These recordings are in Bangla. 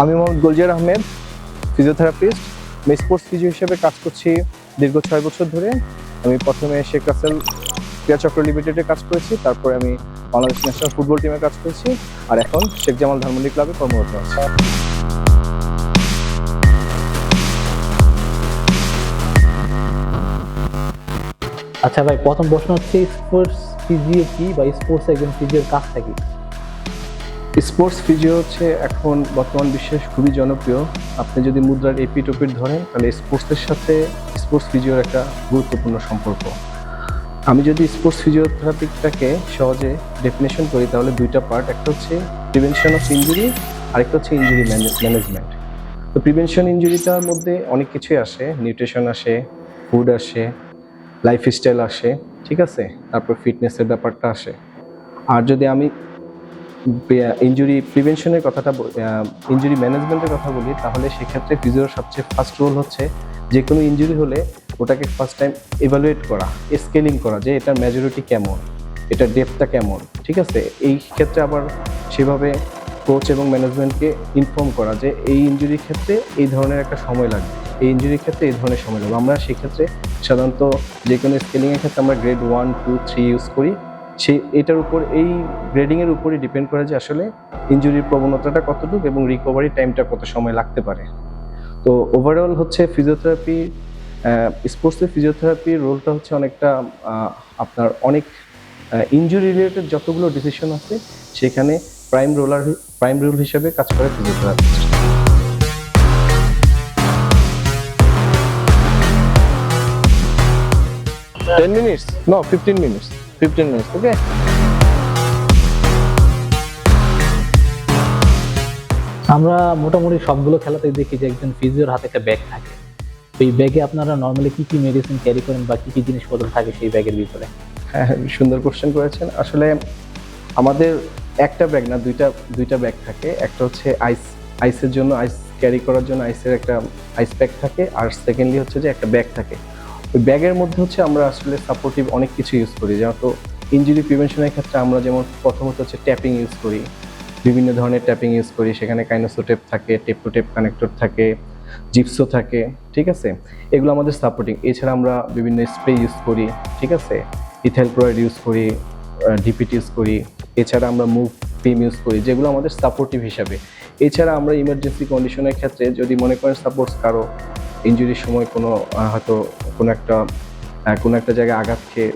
আমি মোহাম্মদ গুলজার আহমেদ ফিজিওথেরাপিস্ট আমি স্পোর্টস ফিজিও হিসেবে কাজ করছি দীর্ঘ ছয় বছর ধরে। আমি প্রথমে শেখ রাসেল ক্রিয়াচক্র লিমিটেডে কাজ করেছি, তারপরে আমি বাংলাদেশ ন্যাশনাল ফুটবল টিমে কাজ করেছি, আর এখন শেখ জামাল ধানমন্ডি ক্লাবে কর্মরত আছি। আচ্ছা ভাই, প্রথম প্রশ্ন হচ্ছে স্পোর্টস ফিজিও কি বা স্পোর্টস একজন ফিজিওর কাজটা কি? স্পোর্টস ফিজিও হচ্ছে এখন বর্তমান বিশ্বে খুবই জনপ্রিয়। আপনি যদি মুদ্রার এপিট ওপিট ধরেন, তাহলে স্পোর্টসের সাথে স্পোর্টস ফিজিওর একটা গুরুত্বপূর্ণ সম্পর্ক। আমি যদি স্পোর্টস ফিজিওথেরাপিটাকে সহজে ডেফিনেশন করি, তাহলে দুইটা পার্ট একটা হচ্ছে প্রিভেনশন অফ ইঞ্জুরি আরেকটা হচ্ছে ইঞ্জুরি ম্যানেজমেন্ট তো প্রিভেনশন ইঞ্জুরিটার মধ্যে অনেক কিছুই আসে। নিউট্রিশন আসে ফুড আসে লাইফস্টাইল আসে, ঠিক আছে? তারপর ফিটনেসের ব্যাপারটা আসে। আর যদি আমি ইঞ্জুরি প্রিভেনশনের কথাটা ইঞ্জুরি ম্যানেজমেন্টের কথা বলি, তাহলে সেক্ষেত্রে ফিজিওর সবচেয়ে ফার্স্ট রোল হচ্ছে যে কোনো ইঞ্জুরি হলে ওটাকে ফার্স্ট টাইম এভালুয়েট করা স্কেলিং করা যে এটার মেজরিটি কেমন, এটার ডেপথটা কেমন, ঠিক আছে? এই ক্ষেত্রে আবার সেভাবে কোচ এবং ম্যানেজমেন্টকে ইনফর্ম করা যে এই ইঞ্জুরির ক্ষেত্রে এই ধরনের একটা সময় লাগবে, এই ইঞ্জুরির ক্ষেত্রে এই ধরনের সময় লাগবে। আমরা সেক্ষেত্রে সাধারণত যে কোনো স্কেলিংয়ের ক্ষেত্রে আমরা grade one two three use করি। সেই এটার উপর, এই গ্রেডিংয়ের উপরে ডিপেন্ড করে যে আসলে ইঞ্জুরির প্রবণতাটা কতটুকু এবং রিকভারি টাইমটা কত সময় লাগতে পারে। তো ওভারঅল হচ্ছে ফিজিওথেরাপি স্পোর্টসের ফিজিওথেরাপির রোলটা হচ্ছে অনেকটা আপনার অনেক ইঞ্জুরি রিলেটেড যতগুলো ডিসিশন আছে, সেখানে প্রাইম রোলার প্রাইম রোল হিসেবে কাজ করে physiotherapist ten minutes no fifteen minutes fifteen minutes okay আমরা মোটামুটি সবগুলো খেলাতেই দেখি যে একজন ফিজিওর হাতে একটা ব্যাগ থাকে। এই ব্যাগে আপনারা নর্মালি কি কি মেডিসিন ক্যারি করেন বা কি কি জিনিসপত্র থাকে সেই ব্যাগের ভিতরে? হ্যাঁ হ্যাঁ, সুন্দর কোশ্চেন করেছেন। আসলে আমাদের একটা ব্যাগ না দুইটা দুইটা ব্যাগ থাকে। একটা হচ্ছে আইস আইসের জন্য আইস ক্যারি করার জন্য আইসের একটা আইস প্যাক থাকে। আর সেকেন্ডলি হচ্ছে যে একটা ব্যাগ থাকে। ওই ব্যাগের মধ্যে হচ্ছে আমরা আসলে সাপোর্টিভ অনেক কিছু ইউজ করি। যেমন তো ইঞ্জুরি প্রিভেনশনের ক্ষেত্রে আমরা যেমন প্রথমত হচ্ছে ট্যাপিং ইউজ করি। বিভিন্ন ধরনের ট্যাপিং ইউজ করি। সেখানে কাইনোসো টেপ থাকে টেপ টু টেপ কানেক্টর থাকে জিপসো থাকে, ঠিক আছে? এগুলো আমাদের সাপোর্টিং এছাড়া আমরা বিভিন্ন স্প্রে ইউজ করি, ঠিক আছে? ইথাইল ক্লোরাইড ইউজ করি ডিপিটি ইউজ করি। এছাড়া আমরা মুভ পিম ইউজ করি, যেগুলো আমাদের সাপোর্টিভ হিসাবে। এছাড়া আমরা ইমার্জেন্সি কন্ডিশনের ক্ষেত্রে যদি মনে করেন সাপোর্টস কারও ইঞ্জুরির সময় কোনো হয়তো কোনো একটা কোনো একটা জায়গায় আঘাত খেয়ে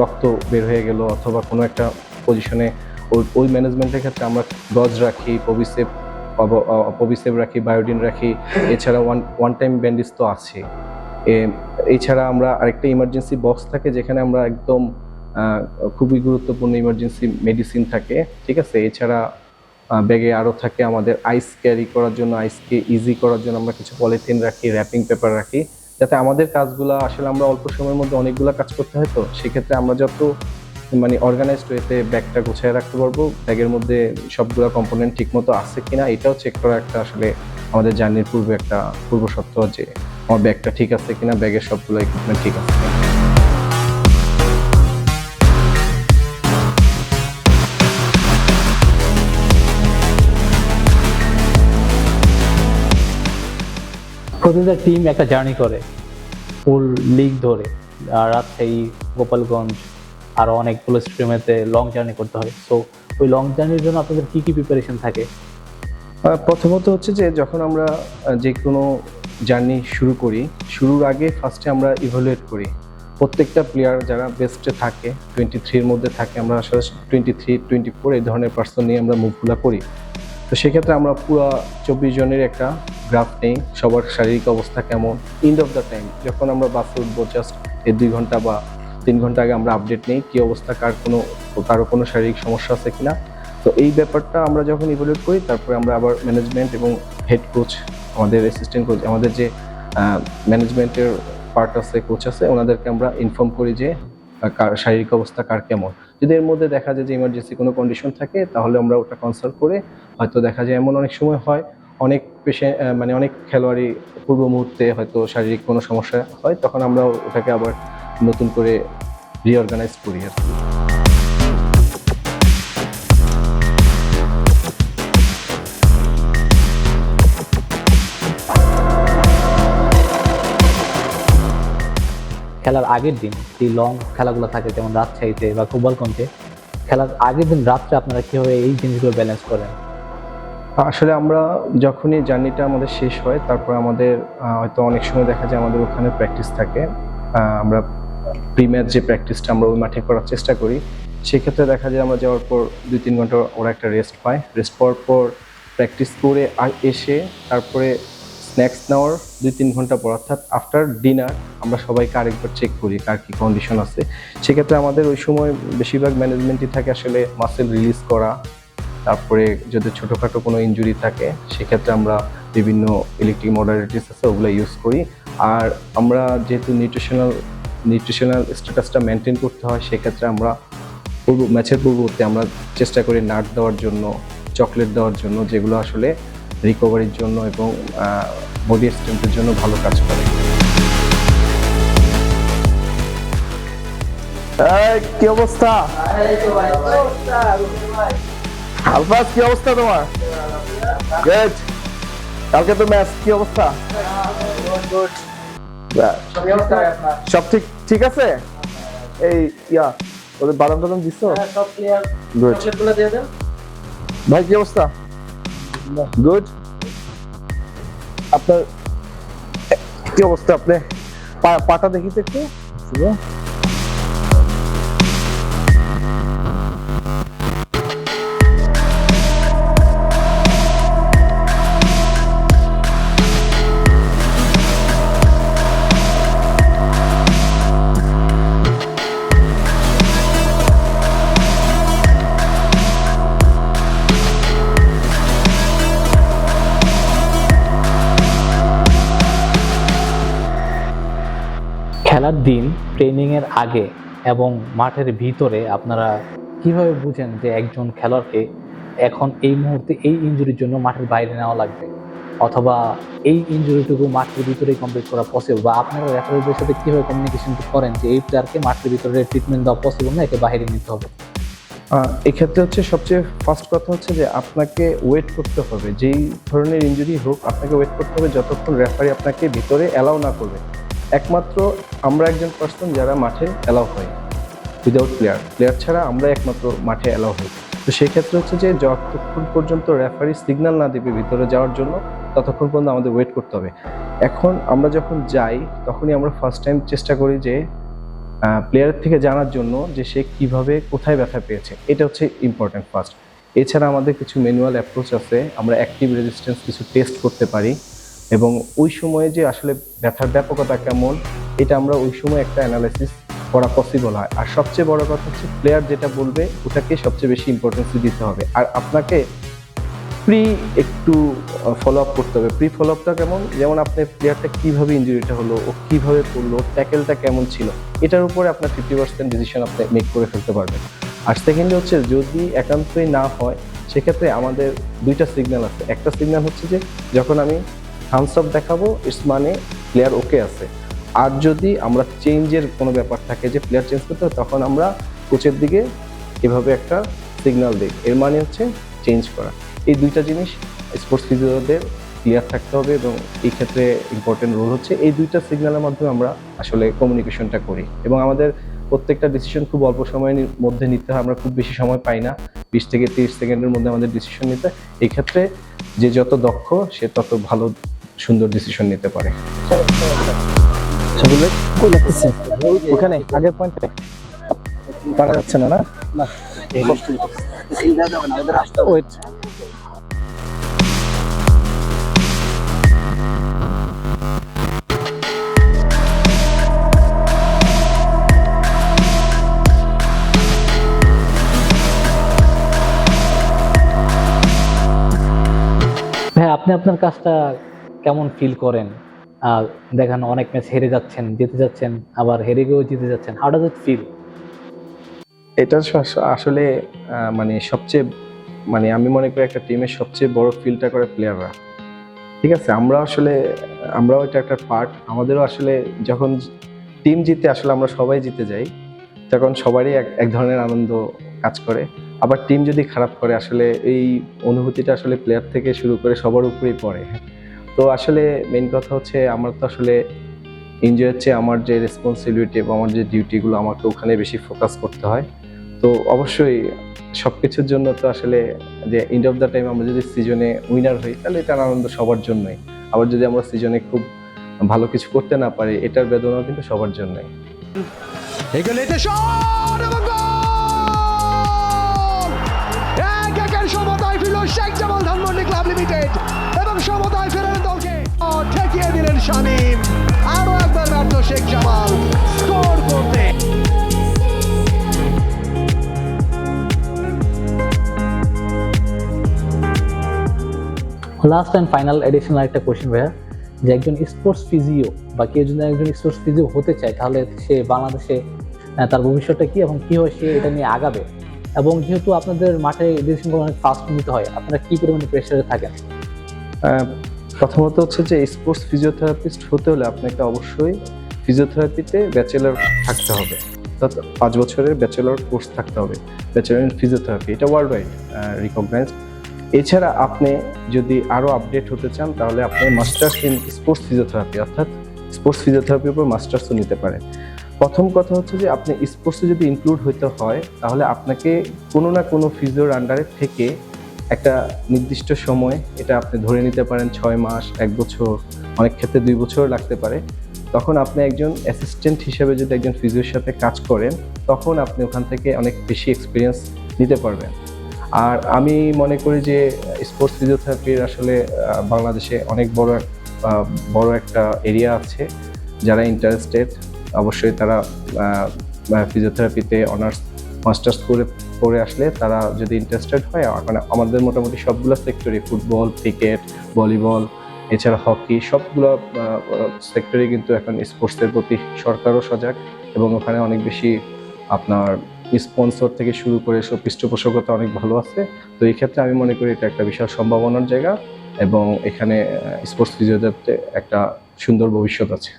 রক্ত বের হয়ে গেল অথবা কোনো একটা পজিশনে ওই ওই ম্যানেজমেন্টের ক্ষেত্রে আমরা গজ রাখি পবিসেপ পবিসেপ রাখি বায়োডিন রাখি, এছাড়া ওয়ান ওয়ান টাইম ব্যান্ডেজ তো আছে। এছাড়া আমরা আরেকটা ইমার্জেন্সি বক্স থাকে যেখানে আমরা একদম খুবই গুরুত্বপূর্ণ ইমার্জেন্সি মেডিসিন থাকে, ঠিক আছে? এছাড়া ব্যাগে আরও থাকে আমাদের আইস ক্যারি করার জন্য আইসকে ইজি করার জন্য আমরা কিছু পলিথিন রাখি র্যাপিং পেপার রাখি, যাতে আমাদের কাজগুলো, আসলে আমরা অল্প সময়ের মধ্যে অনেকগুলো কাজ করতে হয় তো, সেক্ষেত্রে আমরা যত মানে অর্গানাইজড ওয়েতে ব্যাগটা গুছিয়ে রাখতে পারব, ব্যাগের মধ্যে সবগুলো কম্পোনেন্ট ঠিকমতো আছে কিনা, এটাও চেক করা একটা আসলে আমাদের জার্নির পূর্বে একটা পূর্ব সত্য যে, আমার ব্যাগটা ঠিক আছে কিনা, ব্যাগের সবগুলো ইকুইপমেন্ট ঠিক আছে কিনা। প্রতিটা টিম একটা জার্নি করে ফুল লিগ ধরে। রাজশাহী গোপালগঞ্জ আরও অনেকগুলো স্ট্রিমেতে লং জার্নি করতে হয় সো ওই লং জার্নির জন্য আপনাদের কি কি প্রিপারেশন থাকে? প্রথমত হচ্ছে যে, যখন আমরা যে কোনো জার্নি শুরু করি, শুরুর আগে ফার্স্টে আমরা ইভালুয়েট করি। প্রত্যেকটা প্লেয়ার যারা বেস্টে থাকে টোয়েন্টি থ্রির মধ্যে থাকে, আমরা আসলে টোয়েন্টি থ্রি টোয়েন্টি ফোর এই ধরনের পার্সন নিয়ে আমরা মুভগুলো করি। তো সেক্ষেত্রে আমরা পুরো চব্বিশ জনের একটা গ্রাফ নেই, সবার শারীরিক অবস্থা কেমন? এন্ড অফ দ্য টাইম যখন আমরা বাসে উঠবো জাস্ট এই দুই ঘণ্টা বা তিন ঘণ্টা আগে আমরা আপডেট নেই, কী অবস্থা, কার কোনো, কারও কোনো শারীরিক সমস্যা আছে কিনা? তো এই ব্যাপারটা আমরা যখন ইভ্যালুয়েট করি, তারপরে আমরা আবার ম্যানেজমেন্ট এবং হেড কোচ আমাদের অ্যাসিস্ট্যান্ট কোচ আমাদের যে ম্যানেজমেন্টের পার্ট আছে কোচ আছে, ওনাদেরকে আমরা ইনফর্ম করি যে কার শারীরিক অবস্থা কার কেমন। যদি এর মধ্যে দেখা যায় যে ইমার্জেন্সি কোনো কন্ডিশন থাকে, তাহলে আমরা ওটা কনসাল্ট করে হয়তো দেখা যায় এমন অনেক সময় হয়, অনেক পেশেন্ট মানে অনেক খেলোয়াড়ি পূর্ব মুহূর্তে হয়তো শারীরিক কোনো সমস্যা হয়, তখন আমরা ওটাকে আবার নতুন করে রিঅর্গানাইজ করি আর কি। খেলার আগের দিন, যে লং খেলাগুলো থাকে, যেমন রাজশাহীতে বা গোপালগঞ্জে, খেলার আগের দিন রাত্রে আপনারা কীভাবে এই জিনিসগুলো ব্যালেন্স করেন? আসলে আমরা যখনই জার্নিটা আমাদের শেষ হয়, তারপর আমাদের হয়তো অনেক সময় দেখা যায় আমাদের ওখানে প্র্যাকটিস থাকে। আমরা প্রি ম্যাচ যে প্র্যাকটিসটা আমরা ওই মাঠে করার চেষ্টা করি, সেক্ষেত্রে দেখা যায় আমরা যাওয়ার পর দুই তিন ঘণ্টা ওরা একটা রেস্ট পায়। রেস্ট পাওয়ার পর প্র্যাকটিস করে আর এসে তারপরে স্ন্যাক্স নেওয়ার দুই তিন ঘণ্টা পর, অর্থাৎ আফটার ডিনার আমরা সবাইকে আরেকবার চেক করি, কার কী কন্ডিশন আছে। সেক্ষেত্রে আমাদের ওই সময় বেশিরভাগ ম্যানেজমেন্টই থাকে আসলে মাসেল রিলিজ করা, তারপরে যদি ছোটোখাটো কোনো ইনজুরি থাকে, সেক্ষেত্রে আমরা বিভিন্ন ইলেকট্রিক মডালিটিস আছে, ওগুলো ইউজ করি। আর আমরা যেহেতু নিউট্রিশনাল নিউট্রিশনাল স্ট্যাটাসটা মেনটেন করতে হয়, সেক্ষেত্রে আমরা পূর্ব ম্যাচের পূর্ববর্তী আমরা চেষ্টা করি নাট দেওয়ার জন্য চকলেট দেওয়ার জন্য, যেগুলো আসলে রিকভারির জন্য এবং বডি স্ট্রেংথের জন্য ভালো কাজ করে। কি অবস্থা? আলফাজ কি অবস্থা তোমার? গুড কালকে তো ম্যাচ কি অবস্থা? সব ঠিক ঠিক আছে? এই ইয়া ওদের বাদাম টাদাম দিচ্ছ গুড ভাই কি অবস্থা? গুড আপনার কি অবস্থা আপনি? পাটা দেখিতে একটু? শুভ খেলার দিন ট্রেনিংয়ের আগে এবং মাঠের ভিতরে আপনারা কীভাবে বুঝেন যে একজন খেলোয়াড়কে এখন এই মুহূর্তে এই ইনজুরির জন্য মাঠের বাইরে নেওয়া লাগবে? অথবা এই ইনজুরিটুকু মাঠের ভিতরেই কমপ্লিট করা পসিবল বা আপনারা রেফারিদের সাথে কীভাবে কমিউনিকেশন করেন যে এই প্লেয়ারকে মাঠের ভিতরে ট্রিটমেন্ট দেওয়া পসিবল না, একে বাইরে নিতে হবে? এক্ষেত্রে হচ্ছে সবচেয়ে ফার্স্ট কথা হচ্ছে যে আপনাকে ওয়েট করতে হবে। যেই ধরনের ইনজুরি হোক, আপনাকে ওয়েট করতে হবে যতক্ষণ রেফারি আপনাকে ভিতরে অ্যালাউ না করবে। একমাত্র আমরা একজন পার্সন যারা মাঠে অ্যালাউ হয় উইদাউট প্লেয়ার প্লেয়ার ছাড়া আমরা একমাত্র মাঠে অ্যালাউ হই তো সেই ক্ষেত্রে হচ্ছে যে যতক্ষণ পর্যন্ত রেফারি সিগন্যাল না দেবে ভিতরে যাওয়ার জন্য, ততক্ষণ পর্যন্ত আমাদের ওয়েট করতে হবে। এখন আমরা যখন যাই, তখনই আমরা ফার্স্ট টাইম চেষ্টা করি যে প্লেয়ারের থেকে জানার জন্য যে সে কীভাবে কোথায় ব্যথা পেয়েছে। এটা হচ্ছে ইম্পর্ট্যান্ট ফার্স্ট এছাড়া আমাদের কিছু ম্যানুয়াল অ্যাপ্রোচ আছে, আমরা অ্যাক্টিভ রেজিস্ট্যান্স কিছু টেস্ট করতে পারি। এবং ওই সময়ে যে আসলে ব্যথার ব্যাপকতা কেমন, এটা আমরা ওই সময় একটা অ্যানালাইসিস করা পসিবল হয়। আর সবচেয়ে বড় কথা হচ্ছে প্লেয়ার যেটা বলবে, ওটাকে সবচেয়ে বেশি ইম্পর্টেন্স দিতে হবে। আর আপনাকে প্রি একটু ফলো আপ করতে হবে। প্রি ফলো আপটা কেমন? যেমন আপনার প্লেয়ারটা কীভাবে ইঞ্জুরিটা হলো, ও কীভাবে পড়ল ট্যাকেলটা কেমন ছিল? এটার উপরে আপনার ফিফটি পার্সেন্ট ডিসিশন আপনি মেক করে ফেলতে পারবেন। আর সেকেন্ডলি হচ্ছে, যদি একান্তই না হয়, সেক্ষেত্রে আমাদের দুইটা সিগন্যাল আছে। একটা সিগন্যাল হচ্ছে যে, যখন আমি থামস আপ দেখাবো ইটস মানে প্লেয়ার ওকে আছে। আর যদি আমরা চেঞ্জের কোনো ব্যাপার থাকে যে প্লেয়ার চেঞ্জ করতে হবে তখন আমরা কোচের দিকে এভাবে একটা সিগন্যাল দিই। এর মানে হচ্ছে চেঞ্জ করা। এই দুইটা জিনিস স্পোর্টস ফিজিওদের ক্লিয়ার থাকতে হবে এবং এই ক্ষেত্রে ইম্পর্টেন্ট রোল হচ্ছে। এই দুইটা সিগন্যালের মাধ্যমে আমরা আসলে কমিউনিকেশনটা করি। এবং আমাদের প্রত্যেকটা ডিসিশন খুব অল্প সময়ের মধ্যে নিতে হয়, আমরা খুব বেশি সময় পাই না। বিশ থেকে তিরিশ সেকেন্ডের মধ্যে আমাদের ডিসিশন নিতে হয়। এই ক্ষেত্রে যে যত দক্ষ, সে তত ভালো সুন্দর ডিসিশন নিতে পারে। লাগতেছে ওখানে আগের পয়েন্টে পারা যাচ্ছে না না? ওয়েট ভাই আপনি আপনার কাজটা কেমন ফিল করেন? আর দেখেন অনেক ম্যাচ হেরে যাচ্ছেন, জিতে যাচ্ছেন, আবার হেরে গিয়েও জিতে যাচ্ছেন। হাউ ডাজ ইট ফিল এটা আসলে মানে সবচেয়ে মানে আমি মনে করি একটা টিমের সবচেয়ে বড় ফিলটা করে প্লেয়াররা ঠিক আছে, আমরা আসলে, আমরাও এটা একটা পার্ট আমাদেরও আসলে যখন টিম জিতে আসলে আমরা সবাই জিতে যাই, তখন সবারই এক এক ধরনের আনন্দ কাজ করে। আবার টিম যদি খারাপ করে, আসলে এই অনুভূতিটা আসলে প্লেয়ার থেকে শুরু করে সবার উপরেই পড়ে তো আসলে মেন কথা হচ্ছে আমার তো আসলে এনজিওর চেয়ে আমার যে রেসপন্সিবিলিটি এবং আমার যে ডিউটিগুলো আমাকে ওখানে বেশি ফোকাস করতে হয়। তো অবশ্যই সব কিছুর জন্য তো আসলে যে এন্ড অফ দ্য টাইম আমরা যদি সিজনে উইনার হই, তাহলে এটার আনন্দ সবার জন্যই। আবার যদি আমরা সিজনে খুব ভালো কিছু করতে না পারি, এটার বেদনাও কিন্তু সবার জন্যই। সমতায় ফিরল শেখ জামাল ধানমন্ডি ক্লাব লিমিটেড এবং সমতায় ঠেকিয়ে দিলেন শামীম। আরও একবার ব্যর্থ শেখ জামাল। স্কোর করতে। লাস্ট অ্যান্ড ফাইনাল এডিশনাল একটা কোশ্চেন ভাইয়া যে একজন স্পোর্টস ফিজিও বা কেউ যদি একজন স্পোর্টস ফিজিও হতে চায় তাহলে সে বাংলাদেশে তার ভবিষ্যৎটা কি এবং কীভাবে সে এটা নিয়ে আগাবে? এবং যেহেতু আপনাদের মাঠে ডিসিশনগুলো অনেক ফাস্ট নিতে হয় আপনারা কি পরিমাণে প্রেশারে থাকেন? আহ, প্রথমত হচ্ছে যে স্পোর্টস ফিজিওথেরাপিস্ট হতে হলে আপনাকে অবশ্যই ফিজিওথেরাপিতে ব্যাচেলর থাকতে হবে। অর্থাৎ পাঁচ বছরের ব্যাচেলর কোর্স থাকতে হবে। ব্যাচেলার ইন ফিজিওথেরাপি এটা ওয়ার্ল্ড ওয়াইড রিকগনাইজ এছাড়া আপনি যদি আরও আপডেট হতে চান, তাহলে আপনি মাস্টার্স ইন স্পোর্টস ফিজিওথেরাপি অর্থাৎ স্পোর্টস ফিজিওথেরাপির উপর মাস্টার্সও নিতে পারেন। প্রথম কথা হচ্ছে যে আপনি স্পোর্টসে যদি ইনক্লুড হইতে হয়, তাহলে আপনাকে কোনো না কোনো ফিজিওর আন্ডারে থেকে একটা নির্দিষ্ট সময়, এটা আপনি ধরে নিতে পারেন ছয় মাস, এক বছর, অনেক ক্ষেত্রে দুই বছর লাগতে পারে। তখন আপনি একজন অ্যাসিস্ট্যান্ট হিসেবে যদি একজন ফিজিওর সাথে কাজ করেন, তখন আপনি ওখান থেকে অনেক বেশি এক্সপিরিয়েন্স নিতে পারবেন। আর আমি মনে করি যে স্পোর্টস ফিজিওথেরাপির আসলে বাংলাদেশে অনেক বড় বড় একটা এরিয়া আছে, যারা ইন্টারেস্টেড অবশ্যই তারা ফিজিওথেরাপিতে অনার্স মাস্টার্স করে করে আসলে তারা যদি ইন্টারেস্টেড হয় মানে আমাদের মোটামুটি সবগুলো সেক্টরে ফুটবল ক্রিকেট ভলিবল এছাড়া হকি সবগুলো সেক্টরে কিন্তু এখন স্পোর্টসের প্রতি সরকারও সজাগ এবং ওখানে অনেক বেশি আপনার স্পন্সর থেকে শুরু করে সব পৃষ্ঠপোষকতা অনেক ভালো আছে। তো এই ক্ষেত্রে আমি মনে করি এটা একটা বিশাল সম্ভাবনার জায়গা এবং এখানে স্পোর্টস ফিজিওথেরাপিতে একটা সুন্দর ভবিষ্যৎ আছে।